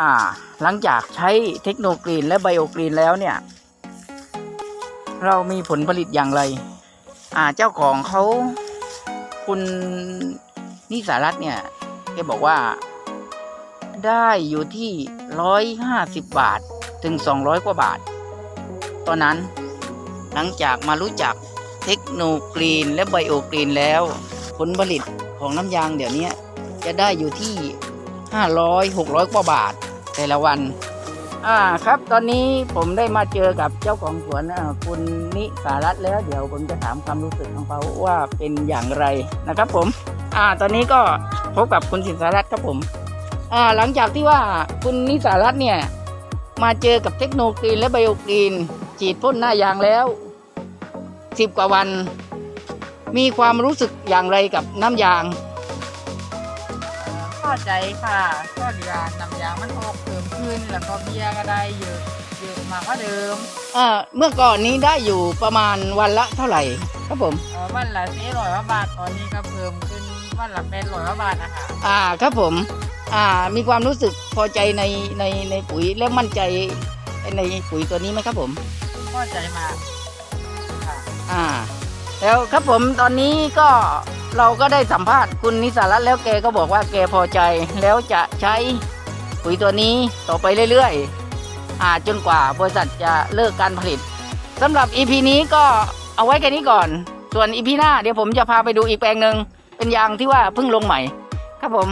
อ่า หลังจากใช้เทคโนกรีและไบโอกรีนแล้วเนี่ย เรามีผลผลิตอย่างไร อ่า เจ้าของเขาคุณนิสารัตเนี่ยแกบอกว่า ได้อยู่ที่ร้อยห้าสิบบาทถึงสองร้อยกว่าบาท ตอนนั้น หลังจากมารู้จักเทคโนกรีนและไบโอกรีนแล้ว ผลผลิตของน้ำยางเดี๋ยวนี้จะได้อยู่ที่ 500 600 กว่าบาท แต่ละวัน อ่าครับ ตอนนี้ผมได้มาเจอกับเจ้าของสวนคุณนิสารัตแล้ว เดี๋ยวผมจะถามความรู้สึกของเขาว่าเป็นอย่างไรนะครับ ผม อ่า ตอนนี้ก็พบกับคุณสินสารัตครับผม อ่า หลังจากที่ว่าคุณนิสารัตเนี่ย มาเจอกับเทคโนกรีและไบโอกรีนฉีดพ่นหน้ายางแล้วสิบกว่าวัน มีความรู้สึกอย่างไรกับน้ำยาง อใจค่ะก็ดีว่าน้ำยางมันออกเพิ่มขึ้น แล้วก็เบียร์ก็ได้เยอะเยอะมากกว่าเดิมเอ่อเมื่อก่อนนี้ได้อยู่ประมาณวันละเท่าไหร่ครับผมเอ่อวันละสี่ร้อยบาทตอนนี้ก็เพิ่มขึ้นวันละแปดร้อยบาทนะคะอ่าครับผมอ่ามีความรู้สึกพอใจในในในปุ๋ยและมั่นใจในปุ๋ยตัวนี้ไหมครับผม พอใจมากค่ะ อ่า แล้วครับผมตอนนี้ก็ เราก็ได้สัมภาษณ์คุณนิสารัตน์แล้วแกก็บอกว่าแกพอใจแล้วจะใช้ปุ๋ยตัวนี้ต่อไปเรื่อยๆอ่าจนกว่าบริษัทจะเลิกการผลิตสำหรับ EP นี้ก็เอาไว้แค่นี้ก่อน ส่วน EP หน้าเดี๋ยวผมจะพาไปดูอีกแปลงหนึ่งเป็นยางที่ว่าเพิ่งลงใหม่ ครับผม